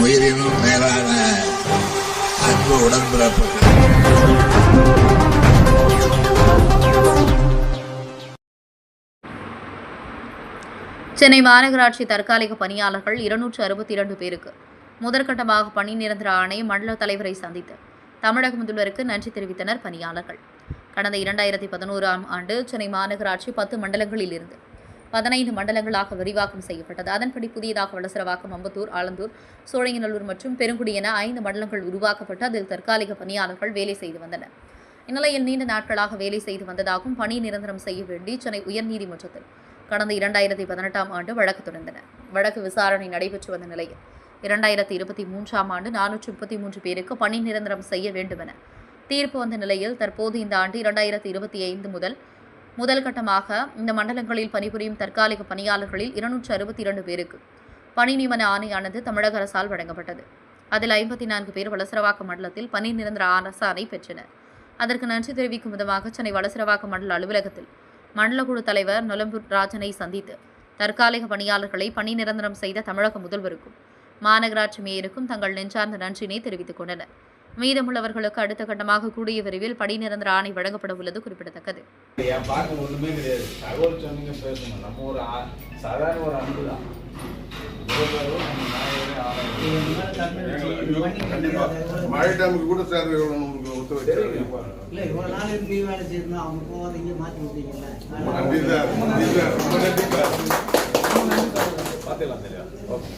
உயிரினும் மேலான அன்பு உடன்பிறப்புகள். சென்னை மாநகராட்சி தற்காலிக பணியாளர்கள் இருநூற்று அறுபத்தி இரண்டு பேருக்கு. முதற்கட்டமாக பணி நிரந்தர ஆணை மண்டல தலைவரை சந்தித்து தமிழக முதல்வருக்கு நன்றி தெரிவித்தனர் பணியாளர்கள். கடந்த இரண்டாயிரத்தி பதினோராம் ஆண்டு சென்னை மாநகராட்சி பத்து மண்டலங்களில் இருந்து பதினைந்து மண்டலங்களாக விரிவாக்கம் செய்யப்பட்டது. அதன்படி புதியதாக வளசரவாக்கம் அம்பத்தூர் ஆலந்தூர் சோழையநல்லூர் மற்றும் பெருங்குடி என ஐந்து மண்டலங்கள் உருவாக்கப்பட்டு அதில் தற்காலிக பணியாளர்கள் வேலை செய்து வந்தனர். இந்நிலையில் நீண்ட நாட்களாக வேலை செய்து வந்ததாகவும் பணி நிரந்தரம் செய்ய வேண்டி சென்னை உயர்நீதிமன்றத்தில் கடந்த இரண்டாயிரத்தி பதினெட்டாம் ஆண்டு வழக்கு தொடர்ந்தன. வழக்கு விசாரணை நடைபெற்று வந்த நிலையில் இரண்டாயிரத்தி இருபத்தி மூன்றாம் ஆண்டு நானூற்று முப்பத்தி மூன்று பேருக்கு பணி நிரந்தரம் செய்ய வேண்டுமென தீர்ப்பு வந்த நிலையில் தற்போது இந்த ஆண்டு இரண்டாயிரத்தி இருபத்தி ஐந்து முதல் முதல் கட்டமாக இந்த மண்டலங்களில் பணிபுரியும் தற்காலிக பணியாளர்களில் இருநூற்று அறுபத்தி இரண்டு பேருக்கு பணி நியமன ஆணையானது தமிழக அரசால் வழங்கப்பட்டது. அதில் ஐம்பத்தி நான்கு பேர் வளசரவாக்கம் மண்டலத்தில் பணி நிரந்தர அரசாணை பெற்றனர். அதற்கு நன்றி தெரிவிக்கும் விதமாக சென்னை வளசரவாக்கம் மண்டல அலுவலகத்தில் மண்டலக்குழு தலைவர் நொலம்பூர் ராஜனை சந்தித்து தற்காலிக பணியாளர்களை பணி நிரந்தரம் செய்த தமிழக முதல்வருக்கும் மாநகராட்சி மேயருக்கும் தங்கள் நெஞ்சார்ந்த நன்றினை தெரிவித்துக் கொண்டனர். மீதமுள்ளவர்களுக்கு அடுத்த கட்டமாக கூடிய விரைவில் பணி நிரந்தர ஆணை வழங்கப்பட உள்ளது குறிப்பிடத்தக்கது. மழை டைமுக்கு கூட சார் நன்றி சார். ரொம்ப நன்றி சார். பார்த்துக்கலாம் ஓகே.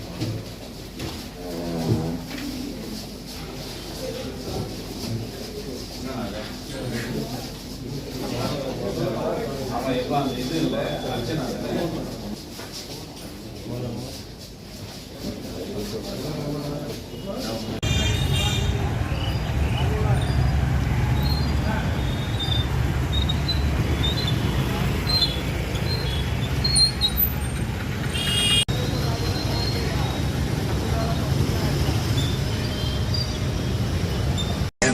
அவன் எப்போ அந்த இது இல்லை